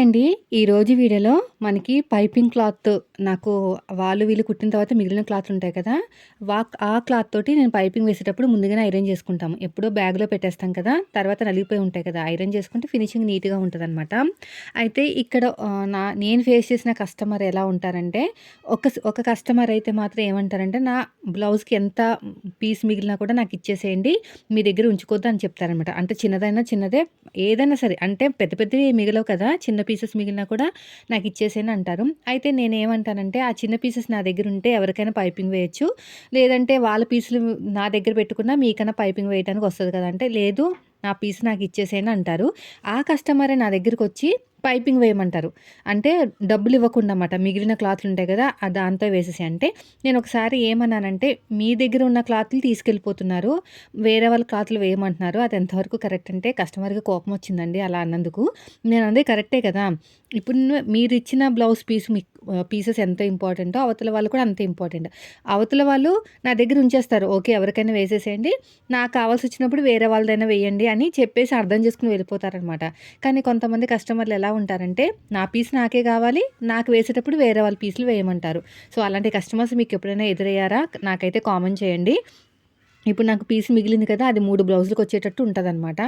Hi అండి ఈరోజు వీడియోలో మనకి పైపింగ్ క్లాత్ నాకు వాళ్ళు వీళ్ళు కుట్టిన తర్వాత మిగిలిన క్లాత్ ఉంటాయి కదా వా ఆ క్లాత్ తోటి నేను పైపింగ్ వేసేటప్పుడు ముందుగానే ఐరన్ చేసుకుంటాము. ఎప్పుడో బ్యాగ్లో పెట్టేస్తాం కదా తర్వాత నలిగిపోయి ఉంటాయి కదా ఐరన్ చేసుకుంటే ఫినిషింగ్ నీట్గా ఉంటుంది అనమాట అయితే ఇక్కడ నా నేను ఫేస్ చేసిన కస్టమర్ ఎలా ఉంటారంటే ఒక ఒక కస్టమర్ అయితే మాత్రం ఏమంటారంటే నా బ్లౌజ్కి ఎంత పీస్ మిగిలినా కూడా నాకు ఇచ్చేసేయండి మీ దగ్గర ఉంచుకోవద్దు అని చెప్తారనమాట అంటే చిన్నదైనా చిన్నదే ఏదైనా సరే అంటే పెద్ద పెద్దవి మిగలవు కదా చిన్న పీసెస్ మిగిలినా కూడా నాకు ఇచ్చేసేని అంటారు. అయితే నేను ఏమంటానంటే ఆ చిన్న పీసెస్ నా దగ్గర ఉంటే ఎవరికైనా పైపింగ్ వేయచ్చు. లేదంటే వాళ్ళ పీసులు నా దగ్గర పెట్టుకున్నా మీకైనా పైపింగ్ వేయడానికి వస్తుంది కదా అంటే లేదు నా పీస్ నాకు ఇచ్చేసేయని అంటారు. ఆ కస్టమరే నా దగ్గరికి వచ్చి పైపింగ్ వేయమంటారు. అంటే డబ్బులు ఇవ్వకుండా అన్నమాట మిగిలిన క్లాత్లు ఉంటాయి కదా ఆ దాంతో వేసేసి అంటే నేను ఒకసారి ఏమన్నానంటే మీ దగ్గర ఉన్న క్లాత్లు తీసుకెళ్ళిపోతున్నారు. వేరే వాళ్ళ క్లాత్లు వేయమంటున్నారు. అది ఎంతవరకు కరెక్ట్ అంటే కస్టమర్కి కోపం వచ్చిందండి అలా అన్నందుకు. నేను అందే కరెక్టే కదా. ఇప్పుడు మీరు ఇచ్చిన బ్లౌజ్ పీస్ మీకు పీసెస్ ఎంత ఇంపార్టెంటో అవతల వాళ్ళు కూడా అంత ఇంపార్టెంట్ అవతల వాళ్ళు నా దగ్గర ఉంచేస్తారు. ఓకే ఎవరికైనా వేసేసేయండి. నాకు కావాల్సి వచ్చినప్పుడు వేరే వాళ్ళదైనా వేయండి అని చెప్పేసి అర్థం చేసుకుని వెళ్ళిపోతారనమాట. కానీ కొంతమంది కస్టమర్లు ఎలా ఉంటారంటే నా పీస్ నాకే కావాలి. నాకు వేసేటప్పుడు వేరే వాళ్ళ పీసులు వేయమంటారు. సో అలాంటి కస్టమర్స్ మీకు ఎప్పుడైనా ఎదురయ్యారా? నాకైతే కామెంట్ చేయండి. ఇప్పుడు నాకు పీస్ మిగిలింది కదా అది మూడు బ్లౌజులకు వచ్చేటట్టు ఉంటుందన్నమాట.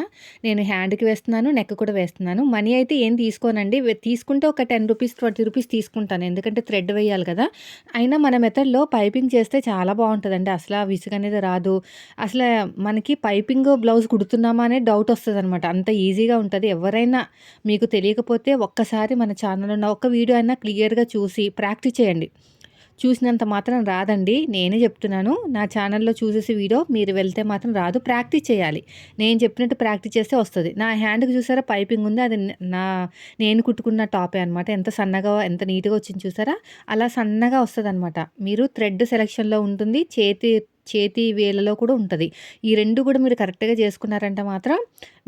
నేను హ్యాండ్కి వేస్తున్నాను నెక్ కూడా వేస్తున్నాను. మనీ అయితే ఏం తీసుకోనండి తీసుకుంటే ఒక టెన్ రూపీస్ ట్వంటీ రూపీస్ తీసుకుంటాను. ఎందుకంటే థ్రెడ్ వేయాలి కదా. అయినా మన మెథడ్లో పైపింగ్ చేస్తే చాలా బాగుంటుందండి. అసలు విసుగు అనేది రాదు. అసలు మనకి పైపింగ్ బ్లౌజ్ కుడుతున్నామా అనే డౌట్ వస్తుంది అనమాట అంత ఈజీగా ఉంటుంది. ఎవరైనా మీకు తెలియకపోతే ఒక్కసారి మన ఛానల్లో ఉన్న ఒక వీడియో అయినా క్లియర్గా చూసి ప్రాక్టీస్ చేయండి. చూసినంత మాత్రం రాదండి. నేనే చెప్తున్నాను. నా ఛానల్లో చూసేసి వీడియో మీరు వెళ్తే మాత్రం రాదు. ప్రాక్టీస్ చేయాలి. నేను చెప్పినట్టు ప్రాక్టీస్ చేస్తే వస్తుంది. నా హ్యాండ్కి చూసారా? పైపింగ్ ఉంది. అది నా నేను కుట్టుకున్న టాపే అనమాట ఎంత సన్నగా ఎంత నీట్గా వచ్చింది చూసారా? అలా సన్నగా వస్తుంది అనమాట మీరు థ్రెడ్ సెలెక్షన్లో ఉంటుంది. చేతి చేతి వేలలో కూడా ఉంటుంది. ఈ రెండు కూడా మీరు కరెక్ట్గా చేసుకున్నారంటే మాత్రం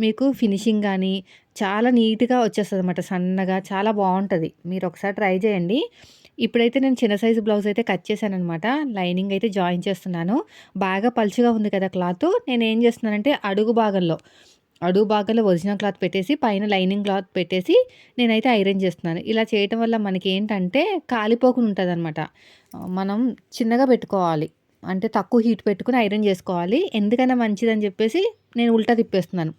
మీకు ఫినిషింగ్ కానీ చాలా నీట్గా వచ్చేస్తుంది అనమాట సన్నగా చాలా బాగుంటుంది. మీరు ఒకసారి ట్రై చేయండి. ఇప్పుడైతే నేను చిన్న సైజు బ్లౌజ్ అయితే కట్ చేశాను అనమాట లైనింగ్ అయితే జాయిన్ చేస్తున్నాను. బాగా పలుచుగా ఉంది కదా క్లాత్. నేను ఏం చేస్తున్నానంటే అడుగు భాగంలో అడుగు భాగంలో ఒరిజినల్ క్లాత్ పెట్టేసి పైన లైనింగ్ క్లాత్ పెట్టేసి నేనైతే ఐరన్ చేస్తున్నాను. ఇలా చేయటం వల్ల మనకి ఏంటంటే కాలిపోకుండా ఉంటుంది అనమాట మనం చిన్నగా పెట్టుకోవాలి. అంటే తక్కువ హీట్ పెట్టుకుని ఐరన్ చేసుకోవాలి. ఎందుకైనా మంచిదని చెప్పేసి నేను ఉల్టా తిప్పేస్తున్నాను.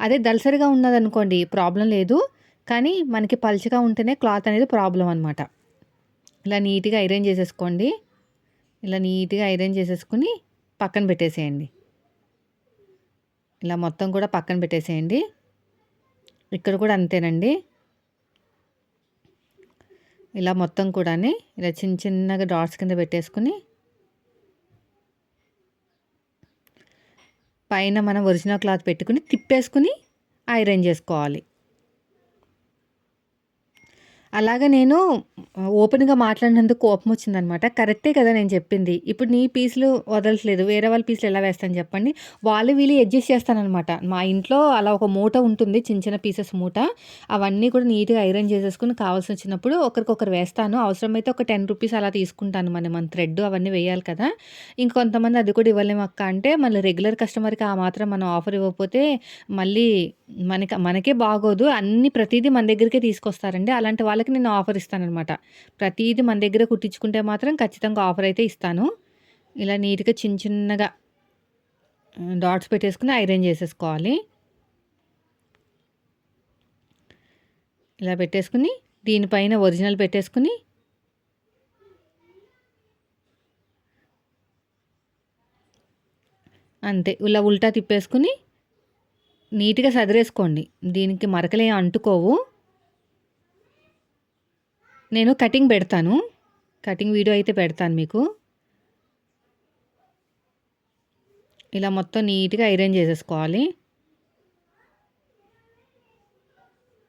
అదే దలసరిగా ఉన్నదనుకోండి ప్రాబ్లం లేదు. కానీ మనకి పలుచగా ఉంటేనే క్లాత్ అనేది ప్రాబ్లం అనమాట ఇలా నీట్గా ఐరన్ చేసేసుకోండి. ఇలా నీట్గా ఐరన్ చేసేసుకుని పక్కన పెట్టేసేయండి. ఇలా మొత్తం కూడా పక్కన పెట్టేసేయండి. ఇక్కడ కూడా అంతేనండి. ఇలా మొత్తం కూడా ఇలా చిన్న చిన్నగా డాట్స్ కింద పెట్టేసుకుని పైన మనం ఒరిజినల్ క్లాత్ పెట్టుకుని తిప్పేసుకుని ఐరన్ చేసుకోవాలి. అలాగా నేను ఓపెన్గా మాట్లాడినందుకు కోపం వచ్చిందనమాట. కరెక్టే కదా నేను చెప్పింది. ఇప్పుడు నీ పీసులు వదలట్లేదు. వేరే వాళ్ళ పీసులు ఎలా వేస్తాను చెప్పండి. వాళ్ళు వీళ్ళు అడ్జస్ట్ చేస్తానమాట మా ఇంట్లో అలా ఒక మూట ఉంటుంది. చిన్న చిన్న పీసెస్ మూట. అవన్నీ కూడా నీట్గా ఐరన్ చేసేసుకుని కావాల్సి వచ్చినప్పుడు ఒకరికొకరు వేస్తాను. అవసరమైతే ఒక టెన్ రూపీస్ అలా తీసుకుంటాను మన మన థ్రెడ్ అవన్నీ వేయాలి కదా. ఇంకొంతమంది అది కూడా ఇవ్వలేము అక్క అంటే మళ్ళీ రెగ్యులర్ కస్టమర్కి ఆ మాత్రం మనం ఆఫర్ ఇవ్వకపోతే మళ్ళీ మనకి మనకే బాగోదు. అన్ని ప్రతిదీ మన దగ్గరికే తీసుకొస్తారండి. అలాంటి వాళ్ళకి నేను ఆఫర్ ఇస్తానమాట ప్రతిదీ మన దగ్గర కుట్టించుకుంటే మాత్రం ఖచ్చితంగా ఆఫర్ అయితే ఇస్తాను. ఇలా నీట్గా చిన్న చిన్నగా డాట్స్ పెట్టేసుకుని ఐరన్ చేసేసుకోవాలి. ఇలా పెట్టేసుకుని దీనిపైన ఒరిజినల్ పెట్టేసుకుని అంతే. ఇలా ఉల్టా తిప్పేసుకుని నీట్గా సదిరేసుకోండి. దీనికి మరకలే అంటుకోవు. నేను కటింగ్ పెడతాను. కటింగ్ వీడియో అయితే పెడతాను మీకు. ఇలా మొత్తం నీట్గా ఐరన్ చేసేసుకోవాలి.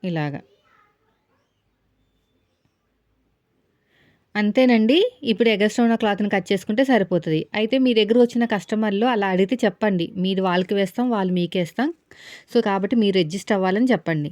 ఇలాగా. అంతేనండి. ఇప్పుడు ఎగస్ట్రా ఉన్న క్లాత్ని కట్ చేసుకుంటే సరిపోతుంది. అయితే మీ దగ్గర వచ్చిన కస్టమర్లు అలా అడిగితే చెప్పండి. మీరు వాళ్ళకి వేస్తాం వాళ్ళు మీకేస్తాం సో కాబట్టి మీరు రిజిస్టర్ అవ్వాలని చెప్పండి.